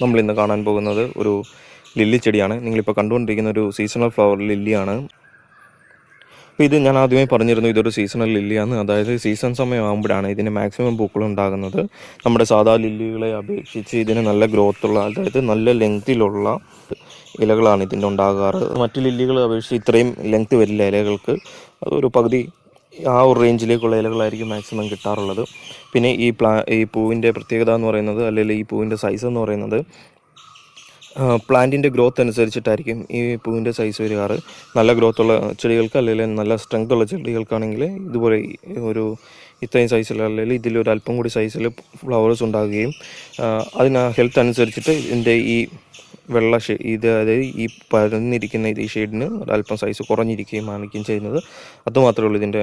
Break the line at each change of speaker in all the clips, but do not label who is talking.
നമ്മളിന്ന് കാണാൻ പോകുന്നത് ഒരു ലില്ലി ചെടിയാണ്. നിങ്ങളിപ്പോൾ കണ്ടുകൊണ്ടിരിക്കുന്ന ഒരു സീസണൽ ഫ്ലവർ ലില്ലിയാണ്. അപ്പോൾ ഇത് ഞാൻ ആദ്യമേ പറഞ്ഞിരുന്നു ഇതൊരു സീസണൽ ലില്ലിയാണ്. അതായത് സീസൺ സമയമാകുമ്പോഴാണ് ഇതിന് മാക്സിമം പൂക്കൾ ഉണ്ടാകുന്നത്. നമ്മുടെ സാധാ ലില്ലികളെ അപേക്ഷിച്ച് ഇതിന് നല്ല ഗ്രോത്തുള്ള അതായത് നല്ല ലെങ്തിലുള്ള ഇലകളാണ് ഇതിന്റെ ഉണ്ടാകാറ്. മറ്റു ലില്ലികളെ അപേക്ഷിച്ച് ഇത്രയും ലെങ്ത് വരില്ല ഇലകൾക്ക് അതൊരു പകുതി ആ ഒരു റേഞ്ചിലേക്കുള്ള ഇലകളായിരിക്കും മാക്സിമം കിട്ടാറുള്ളത്. പിന്നെ ഈ പ്ലാ ഈ പൂവിന്റെ പ്രത്യേകത എന്ന് പറയുന്നത് അല്ലെങ്കിൽ ഈ പൂവിന്റെ സൈസ് എന്ന് പറയുന്നത് പ്ലാന്റിന്റെ ഗ്രോത്ത് അനുസരിച്ചിട്ടായിരിക്കും ഈ പൂവിന്റെ സൈസ് വരികയാറ് നല്ല ഗ്രോത്തുള്ള ചെടികൾക്ക് അല്ലെങ്കിൽ നല്ല സ്ട്രെങ്ത് ഉള്ള ചെടികൾക്കാണെങ്കിൽ ഇതുപോലെ ഒരു ഇത്രയും സൈസിൽ അല്ലെങ്കിൽ ഇതിലൊരു അല്പം കൂടി സൈസിൽ ഫ്ലവേഴ്സ് ഉണ്ടാകുകയും അതിന് ഹെൽത്ത് അനുസരിച്ചിട്ട് ഇതിന്റെ ഈ വെള്ള ഷേ ഇത് അതായത് ഈ പരന്നിരിക്കുന്ന ഈ ഷെയ്ഡിന് അല്പം സൈസ് കുറഞ്ഞിരിക്കുകയും കാണിക്കുകയും ചെയ്യുന്നത്. അതുമാത്രമേ ഉള്ളൂ ഇതിന്റെ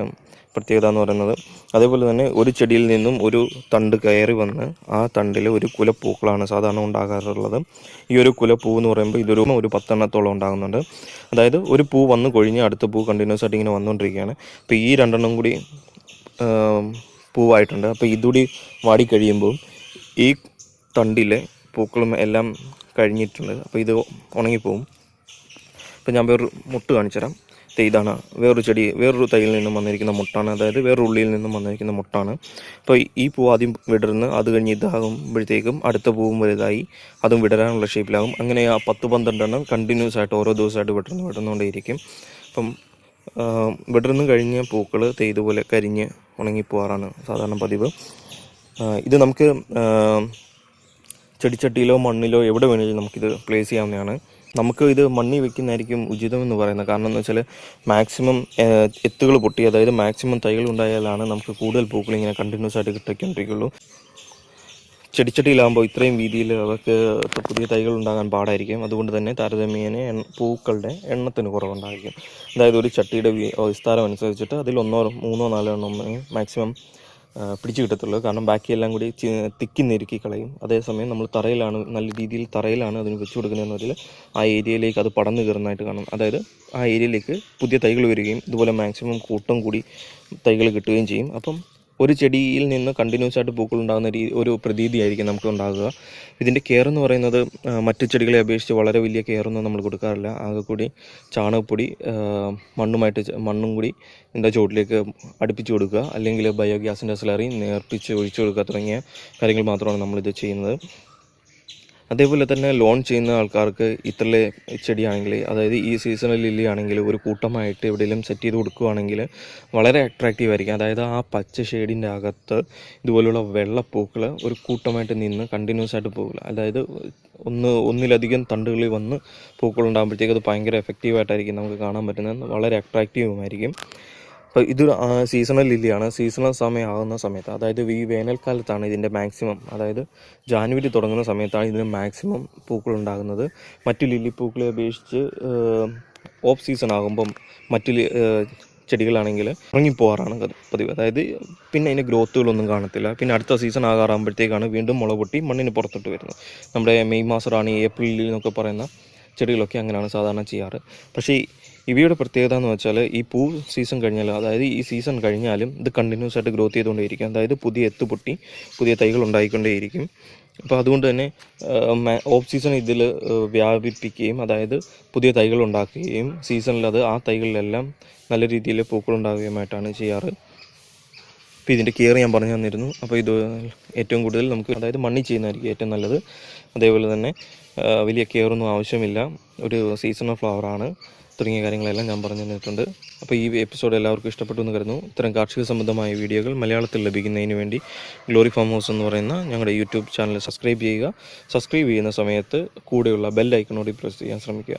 പ്രത്യേകത എന്ന് പറയുന്നത്. അതേപോലെ തന്നെ ഒരു ചെടിയിൽ നിന്നും ഒരു തണ്ട് കയറി വന്ന് ആ തണ്ടിൽ ഒരു കുലപ്പൂക്കളാണ് സാധാരണ ഉണ്ടാകാറുള്ളത്. ഈ ഒരു കുലപ്പൂ എന്ന് പറയുമ്പോൾ ഇതൊരു ഒരു പത്തെണ്ണത്തോളം ഉണ്ടാകുന്നുണ്ട്. അതായത് ഒരു പൂ വന്ന് കൊഴിഞ്ഞ് അടുത്ത പൂ കണ്ടിന്യൂസ് ആയിട്ട് ഇങ്ങനെ വന്നുകൊണ്ടിരിക്കുകയാണ്. അപ്പോൾ ഈ രണ്ടെണ്ണം കൂടി പൂവായിട്ടുണ്ട്. അപ്പോൾ ഇതുകൂടി വാടിക്കഴിയുമ്പോൾ ഈ തണ്ടിലെ പൂക്കളും എല്ലാം കഴിഞ്ഞിട്ടുണ്ട് അപ്പോൾ ഇത് ഉണങ്ങിപ്പോവും. അപ്പോൾ ഞാൻ വേറൊരു മുട്ട് കാണിച്ചുതരാം. ഇതാണ്. വേറൊരു ചെടി വേറൊരു തൈയിൽ നിന്നും വന്നിരിക്കുന്ന മുട്ടാണ്. അതായത് വേറൊരു ഉള്ളിയിൽ നിന്നും വന്നിരിക്കുന്ന മുട്ടാണ്. അപ്പോൾ ഈ പൂ ആദ്യം വിടർന്ന് അത് കഴിഞ്ഞ് ഇതാകുമ്പോഴത്തേക്കും അടുത്ത പൂവും വലുതായി അതും വിടരാനുള്ള ഷേപ്പിലാകും. അങ്ങനെ ആ പത്ത് പന്ത്രണ്ടെണ്ണം കണ്ടിന്യൂസ് ആയിട്ട് ഓരോ ദിവസമായിട്ട് വിടർന്ന് വിടർന്നുകൊണ്ടേയിരിക്കും. അപ്പം വിടർന്ന് കഴിഞ്ഞ പൂക്കൾ ഇതുപോലെ കരിഞ്ഞ് ഉണങ്ങിപ്പോവാറാണ് സാധാരണ പതിവ്. ഇത് നമുക്ക് ചെടിച്ചട്ടിയിലോ മണ്ണിലോ എവിടെ വേണമെങ്കിലും നമുക്കിത് പ്ലേസ് ചെയ്യാവുന്നതാണ്. നമുക്ക് ഇത് മണ്ണിൽ വെക്കുന്നതായിരിക്കും ഉചിതം എന്ന് പറയുന്നത്. കാരണം എന്ന് വെച്ചാൽ മാക്സിമം എത്തുകൾ പൊട്ടി. അതായത് മാക്സിമം തൈകൾ ഉണ്ടായാലാണ് നമുക്ക് കൂടുതൽ പൂക്കൾ ഇങ്ങനെ കണ്ടിന്യൂസ് ആയിട്ട് കിട്ടിക്കൊണ്ടിരിക്കുള്ളൂ. ചെടിച്ചട്ടിയിലാകുമ്പോൾ ഇത്രയും വീതിയിൽ അവർക്ക് പുതിയ തൈകൾ ഉണ്ടാകാൻ പാടായിരിക്കും. അതുകൊണ്ട് തന്നെ താരതമ്യേന പൂക്കളുടെ എണ്ണത്തിന് കുറവുണ്ടായിരിക്കും. അതായത് ഒരു ചട്ടിയുടെ വിസ്താരം അനുസരിച്ചിട്ട് അതിൽ ഒന്നോ മൂന്നോ നാലോ എണ്ണം മാക്സിമം പിടിച്ചു കിട്ടത്തുള്ളൂ. കാരണം ബാക്കിയെല്ലാം കൂടി തിക്കി നെരുക്കി കളയും. അതേസമയം നമ്മൾ തറയിലാണ് നല്ല രീതിയിൽ തറയിലാണ് അതിന് വെച്ച് കൊടുക്കുന്നതെന്നതിൽ ആ ഏരിയയിലേക്ക് അത് പടന്നു കയറുന്നതായിട്ട് കാണും. അതായത് ആ ഏരിയയിലേക്ക് പുതിയ തൈകൾ വരികയും ഇതുപോലെ മാക്സിമം കൂട്ടം കൂടി തൈകൾ കിട്ടുകയും ചെയ്യും. അപ്പം ഒരു ചെടിയിൽ നിന്ന് കണ്ടിന്യൂസ് ആയിട്ട് പൂക്കൾ ഉണ്ടാകുന്ന രീതി ഒരു പ്രതീതിയായിരിക്കും നമുക്ക് ഉണ്ടാകുക. ഇതിന്റെ കെയർ എന്ന് പറയുന്നത് മറ്റു ചെടികളെ അപേക്ഷിച്ച് വളരെ വലിയ കെയറൊന്നും നമ്മൾ കൊടുക്കാറില്ല. ആകെ കൂടി ചാണകപ്പൊടി മണ്ണുമായിട്ട് മണ്ണും കൂടി ഇതിന്റെ ചുവട്ടിലേക്ക് അടുപ്പിച്ച് കൊടുക്കുക. അല്ലെങ്കിൽ ബയോഗ്യാസിന്റെ സ്ലറി നേർപ്പിച്ച് ഒഴിച്ചു കൊടുക്കുക തുടങ്ങിയ കാര്യങ്ങൾ മാത്രമാണ് നമ്മളിത് ചെയ്യുന്നത്. അതേപോലെ തന്നെ ലോൺ ചെയ്യുന്ന ആൾക്കാർക്ക് ഇത്രലെ ചെടിയാണെങ്കിൽ അതായത് ഈ സീസണിൽ ലില്ലി ആണെങ്കിൽ ഒരു കൂട്ടമായിട്ട് എവിടെയെങ്കിലും സെറ്റ് ചെയ്ത് കൊടുക്കുകയാണെങ്കിൽ വളരെ അട്രാക്റ്റീവ് ആയിരിക്കും. അതായത് ആ പച്ച ഷെയ്ഡിന്റെ അകത്ത് ഇതുപോലുള്ള വെള്ളപ്പൂക്കൾ ഒരു കൂട്ടമായിട്ട് നിന്ന് കണ്ടിന്യൂസ് ആയിട്ട് പോകില്ല അതായത് ഒന്ന് ഒന്നിലധികം തണ്ടുകളിൽ വന്ന് പൂക്കൾ ഉണ്ടാകുമ്പോഴത്തേക്ക് അത് ഭയങ്കര എഫക്റ്റീവായിട്ടായിരിക്കും നമുക്ക് കാണാൻ പറ്റുന്നത്. വളരെ അട്രാക്റ്റീവുമായിരിക്കും അപ്പോൾ ഇത് സീസണൽ ലില്ലിയാണ്. സീസണൽ സമയമാകുന്ന സമയത്ത് അതായത് ഈ വേനൽക്കാലത്താണ് ഇതിന്റെ മാക്സിമം അതായത് ജാനുവരി തുടങ്ങുന്ന സമയത്താണ് ഇതിന് മാക്സിമം പൂക്കൾ ഉണ്ടാകുന്നത്. മറ്റു ലില്ലിപ്പൂക്കളെ അപേക്ഷിച്ച് ഓഫ് സീസൺ ആകുമ്പം മറ്റു ചെടികളാണെങ്കിൽ ഇറങ്ങിപ്പോവാറാണ് അത് പതിവ്. അതായത് പിന്നെ അതിന് ഗ്രോത്തുകളൊന്നും കാണത്തില്ല. പിന്നെ അടുത്ത സീസൺ ആകാറാകുമ്പോഴത്തേക്കാണ് വീണ്ടും മുള പൊട്ടി മണ്ണിന് പുറത്തോട്ട് വരുന്നത്. നമ്മുടെ മെയ് മാസം റാണി ഏപ്രിലിൽ എന്നൊക്കെ പറയുന്ന ചെടികളൊക്കെ അങ്ങനെയാണ് സാധാരണ ചെയ്യാറ്. പക്ഷേ ഇവയുടെ പ്രത്യേകത എന്ന് വെച്ചാൽ ഈ പൂ സീസൺ കഴിഞ്ഞാലും അതായത് ഈ സീസൺ കഴിഞ്ഞാലും ഇത് കണ്ടിന്യൂസ് ആയിട്ട് ഗ്രോത്ത് ചെയ്തുകൊണ്ടേയിരിക്കും. അതായത് പുതിയ എത്ത് പൊട്ടി പുതിയ തൈകൾ ഉണ്ടായിക്കൊണ്ടേയിരിക്കും. അപ്പോൾ അതുകൊണ്ട് തന്നെ ഓഫ് സീസൺ ഇതിൽ വ്യാപിപ്പിക്കുകയും അതായത് പുതിയ തൈകൾ ഉണ്ടാക്കുകയും സീസണിൽ അത് ആ തൈകളിലെല്ലാം നല്ല രീതിയിൽ പൂക്കൾ ഉണ്ടാവുകയുമായിട്ടാണ് ചെയ്യാറ്. അപ്പോൾ ഇതിന്റെ കെയർ ഞാൻ പറഞ്ഞു തന്നിരുന്നു. അപ്പോൾ ഇത് ഏറ്റവും കൂടുതൽ നമുക്ക് അതായത് മണ്ണിൽ ചെയ്യുന്നതായിരിക്കും ഏറ്റവും നല്ലത്. അതേപോലെ തന്നെ വലിയ കെയറൊന്നും ആവശ്യമില്ല. ഒരു സീസണൽ ഫ്ലവറാണ് തുടങ്ങിയ കാര്യങ്ങളെല്ലാം ഞാൻ പറഞ്ഞു തന്നിട്ടുണ്ട്. അപ്പോൾ ഈ എപ്പിസോഡ് എല്ലാവർക്കും ഇഷ്ടപ്പെട്ടു എന്ന് കരുതുന്നു. ഇത്തരം കാർഷിക സംബന്ധമായ വീഡിയോകൾ മലയാളത്തിൽ ലഭിക്കുന്നതിന് വേണ്ടി ഗ്ലോറി ഫാം ഹൗസ് എന്ന് പറയുന്ന ഞങ്ങളുടെ യൂട്യൂബ് ചാനൽ സബ്സ്ക്രൈബ് ചെയ്യുക. സബ്സ്ക്രൈബ് ചെയ്യുന്ന സമയത്ത് കൂടെയുള്ള ബെൽ ഐക്കണോടി പ്രസ് ചെയ്യാൻ ശ്രമിക്കുക.